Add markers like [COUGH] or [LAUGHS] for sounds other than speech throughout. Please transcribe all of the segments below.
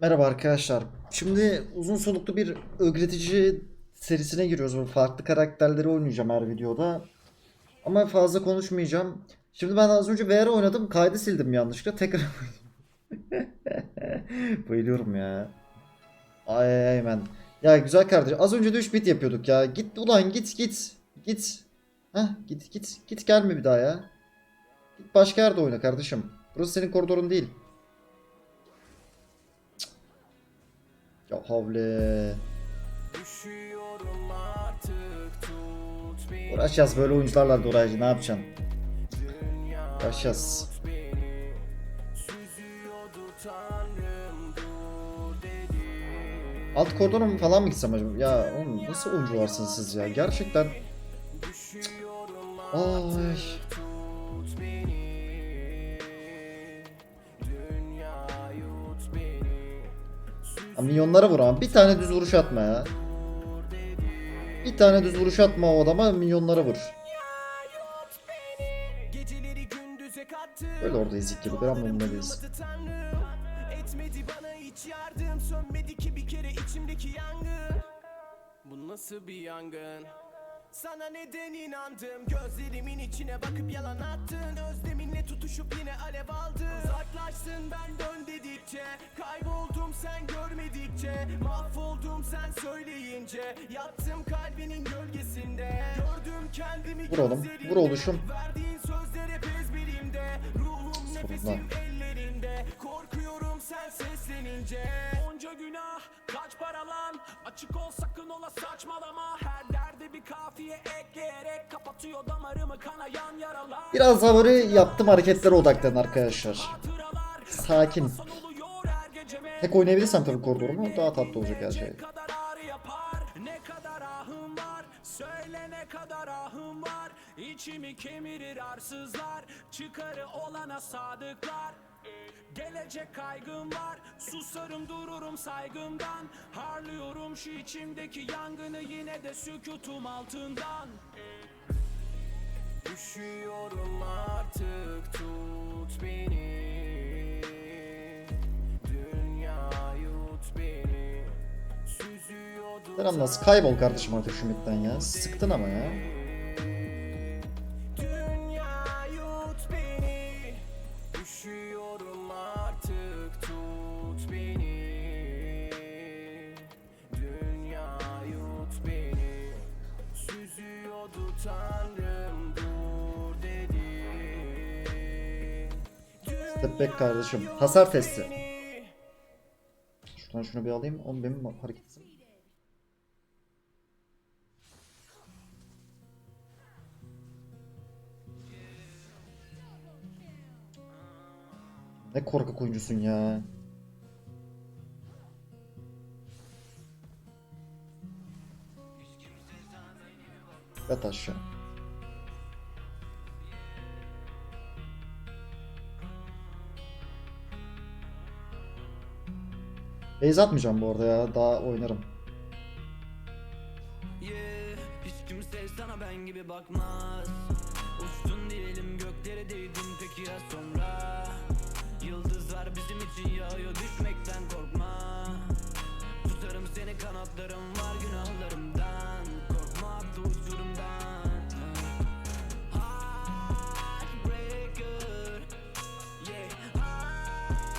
Merhaba arkadaşlar. Şimdi uzun soluklu bir öğretici serisine giriyoruz. Böyle farklı karakterleri oynayacağım her videoda. Ama fazla konuşmayacağım. Şimdi ben az önce VR oynadım. Kaydı sildim yanlışlıkla. Tekrar [LAUGHS] Bayılıyorum ya. Ay ay ben. Ya güzel kardeş. Az önce de 3 bit yapıyorduk ya. Git ulan git git. Git. Heh git git. Git gelme bir daha ya. Git başka yerde oyna kardeşim. Burası senin koridorun değil. Ya havle. Uğraşacağız böyle oyuncularla da. Ne yapacaksın? Uğraşacağız. Alt koridora mı falan mı gitsem acaba? Ya oğlum nasıl oyuncularsınız siz ya? Gerçekten. Ay. Ya milyonlara vur ama bir tane düz vuruş atma ya. Bir tane düz vuruş atma o adama milyonlara vur. Böyle orada ezik gibi gram içimdeki yangın Bu nasıl bir yangın sana neden inandım? Gözlerimin içine bakıp yalan attın. Özleminle tutuşup yine alev aldın. Uzaklaştın ben dön dedikçe. Kayboldum sen görmedikçe. Mahvoldum sen söyleyince. Yattım kalbinin gölgesinde. Gördüm kendimi Vur oğlum, vur gözlerinde. oluşum. Verdiğin sözler hep ezberimde. Ruhum nefesim Korkuyorum sen seslenince. Onca günah kaç para lan? Açık ol sakın ola saçmalama. Her derde bir kafiye ekleyerek Kapatıyor damarımı kanayan yaralar. Biraz daha böyle yaptığım hareketlere odaklanın arkadaşlar. Sakin. Tek oynayabilirsem tabii koridorumu daha tatlı olacak her şey. Söyle ne kadar ahım var. İçimi kemirir arsızlar. Çıkarı olana sadıklar Gelecek kaygım var Susarım dururum saygımdan Harlıyorum şu içimdeki yangını Yine de sükutum altından Düşüyorum artık tut beni Dünya yut beni Süzüyordu Sen nasıl kaybol kardeşim artık şu midden ya. Sıktın ama ya. Step back kardeşim. Hasar testi. Şuradan şunu bir alayım. Onu benim hareketim. Ne korkak oyuncusun ya. Yat aşağı. Base atmayacağım bu arada ya. Daha oynarım. Yeah, hiç kimse sana ben gibi bakmaz Uçtun diyelim göklere değdin peki ya sonra Yıldızlar bizim için yağıyor düşmekten korkma Tutarım seni kanatlarım var günahlarımdan Korkma attı uçurumdan Heartbreaker Yeah,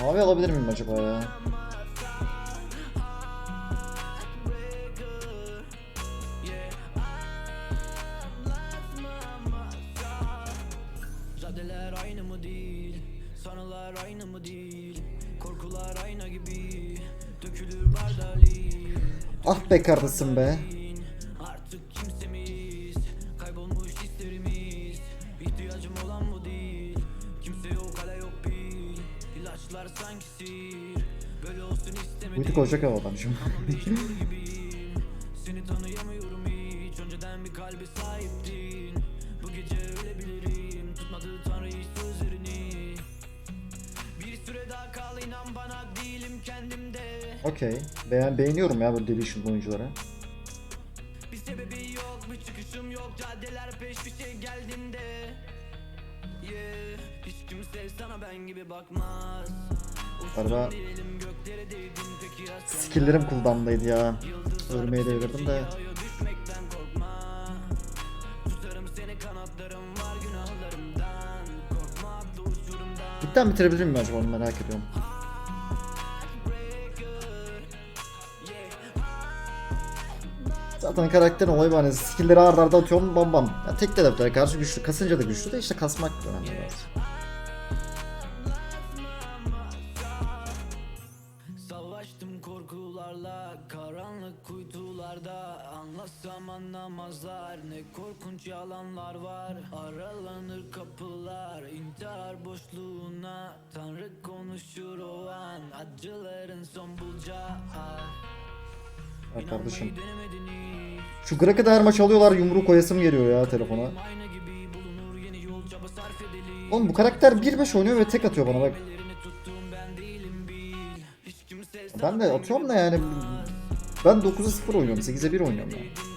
Mavi alabilir miyim acaba ya? Sanılar aynı mı değil? Korkular ayna gibi. Dökülür bardali. Ah be kardeşim be. Artık kimsemiz. Kaybolmuş hislerimiz. İhtiyacım olan bu değil. Kimse yok hala yok pil İlaçlar sanki sihir. Böyle olsun istemedim. Butik olacak adam şimdi. Okey. Beğen beğeniyorum ya böyle Deletion oyuncuları. Bir sebebi yok bir çıkışım yok Caddeler peş bir şey geldiğinde Yeah Hiç kimse sana ben gibi bakmaz değdin skill'lerim cooldown'daydı ya. Ölmeye devirdim de. Cidden bitirebilir miyim acaba onu merak ediyorum. Zaten karakterin olayı bu hani skill'leri arda arda atıyorum bam bam. Ya tek de karşı güçlü, kasınca da güçlü de işte kasmak önemli biraz. Anlamazlar ne korkunç yalanlar var Aralanır kapılar intihar boşluğuna Tanrı konuşur o an acıların son bulacağı Ya kardeşim. Da her maç alıyorlar yumruk koyasım geliyor ya telefona. Oğlum bu karakter 1-5 oynuyor ve tek atıyor bana bak. Ben de atıyorum da yani ben 9'a 0 oynuyorum 8'e 1 oynuyorum ya.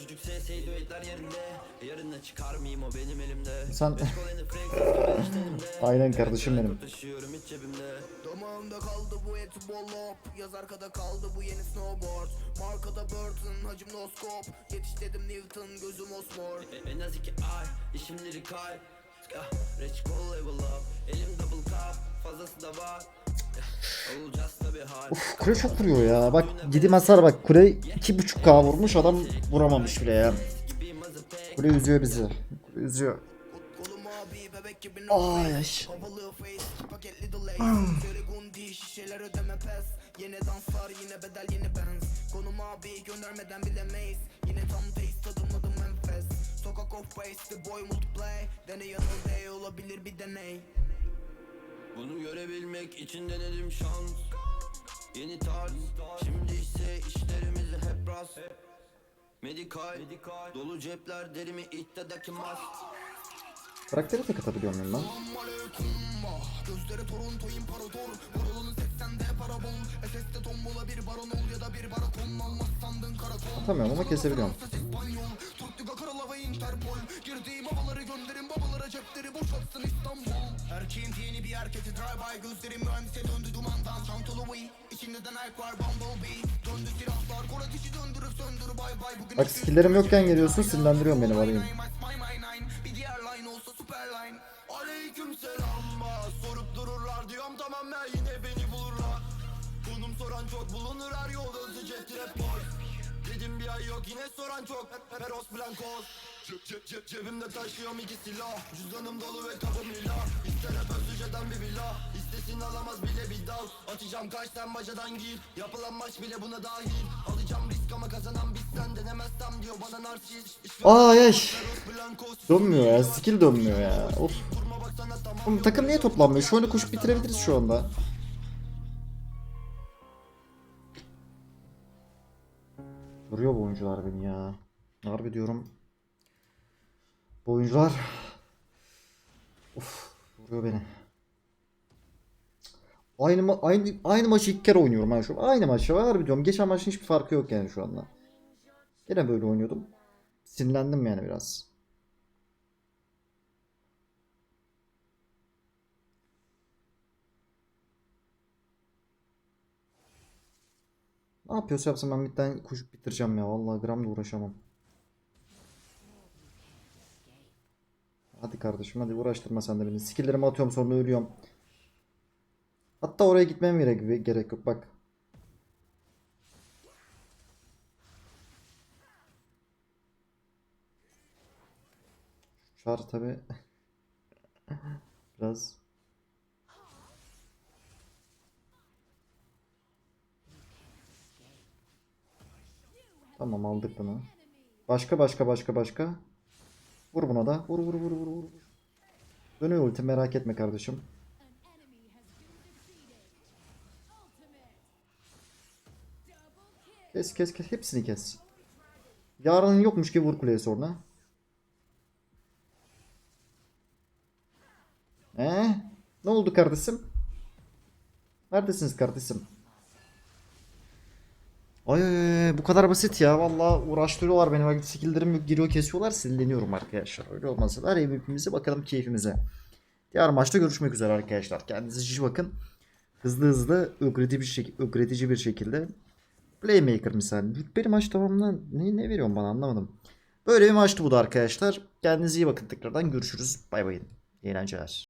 Kara çocuk SS'yi düetler yerinde. Yarına çıkar mıyım o benim elimde? Sen [LAUGHS] aynen kardeşim benim. Taşıyorum hiç cebimde. Damağımda kaldı bu bollop Yaz arkada kaldı bu yeni snowboard. Markada Burton hacim no scope Yetiş dedim Newton gözüm osmor E- En az iki ay işimleri kay Ah, Rich call level up. Elim double cup Fazlası da var Uf kule çok vuruyor ya. Bak gidim hasar bak kule 2.5k vurmuş adam vuramamış bile ya. Kule üzüyor bizi. Kule üzüyor. Ay ay. Yeni danslar yine bedel yeni benz Konum abi göndermeden bilemeyiz Yine tam taste tadımladım enfes Sokak off base the boy multiplay Deney yanıl olabilir bir deney Bunu görebilmek için denedim şans. Yeni tarz Şimdi ise işlerimizi hep rast. Medikal Dolu cepler derimi ihtidaki mast Karakteri tek atabiliyor muyum ben? Gözleri Toronto imparator Parolun 80'de para bol SS'de tombola bir baron ol ya da bir baraton Almaz sandın karakol Atamıyorum ama kesebiliyorum. Türklüga krala ve Interpol. Girdiğim havaları gönderin babalara cepleri boşaltsın İstanbul. Erkeğin yeni bir erketi drive by Gözlerim mühendise döndü dumandan. Wii İçinde de Nike var Bumblebee. Döndü silahlar Kor ateşi döndürüp söndür bay bay. Bak skilllerim yokken geliyorsun sinirlendiriyorsun beni varayım. Ay yok yine soran çok Peros Blancos Cep cep cep cebimde taşıyorum iki silah Cüzdanım dolu ve kabım lila İster hep özüceden bir villa İstesin alamaz bile bir dal Atacağım kaç sen bacadan gir Yapılan maç bile buna dahil Alacağım risk ama kazanan bizden Denemezsem diyor bana ay. Peros Blancos Dönmüyor ya. Skill dönmüyor ya. Of. Oğlum takım niye toplanmıyor? Şu oyunu koşup bitirebiliriz şu anda. Vuruyor bu oyuncular beni ya. Harbi diyorum. Bu oyuncular Of, vuruyor beni. Aynı ma- aynı aynı maçı ilk kere oynuyorum ha şu. Aynı maçı var harbi diyorum. Geçen maçın hiçbir farkı yok yani şu anda. Yine böyle oynuyordum. Sinirlendim yani biraz. Ne yapıyorsa yapsın ben bitten koşup bitireceğim ya. Vallahi gram da uğraşamam. Hadi kardeşim hadi uğraştırma sen de beni. Skilllerimi atıyorum sonra ölüyorum. Hatta oraya gitmem gerek, gerek yok bak. Çar tabi [LAUGHS] biraz Tamam aldık bunu. Başka başka başka başka. Vur buna da. Vur vur vur vur vur. Dönüyor ulti merak etme kardeşim. Kes kes kes hepsini kes. Yarının yokmuş gibi vur kuleye sonra. Ee, ne oldu kardeşim? Neredesiniz kardeşim? Ay, bu kadar basit ya. Vallahi uğraştırıyorlar beni. Bak skill'lerim giriyor kesiyorlar. Sinirleniyorum arkadaşlar. Öyle olmasa da MVP'mize bakalım keyfimize. Diğer maçta görüşmek üzere arkadaşlar. Kendinize iyi bakın. Hızlı hızlı ögretici bir, şek ögretici bir şekilde Playmaker misal. Rütbeli maç tamamlan ne, ne veriyorsun bana anlamadım. Böyle bir maçtı bu da arkadaşlar. Kendinize iyi bakın tekrardan görüşürüz. Bay bay. İyi eğlenceler.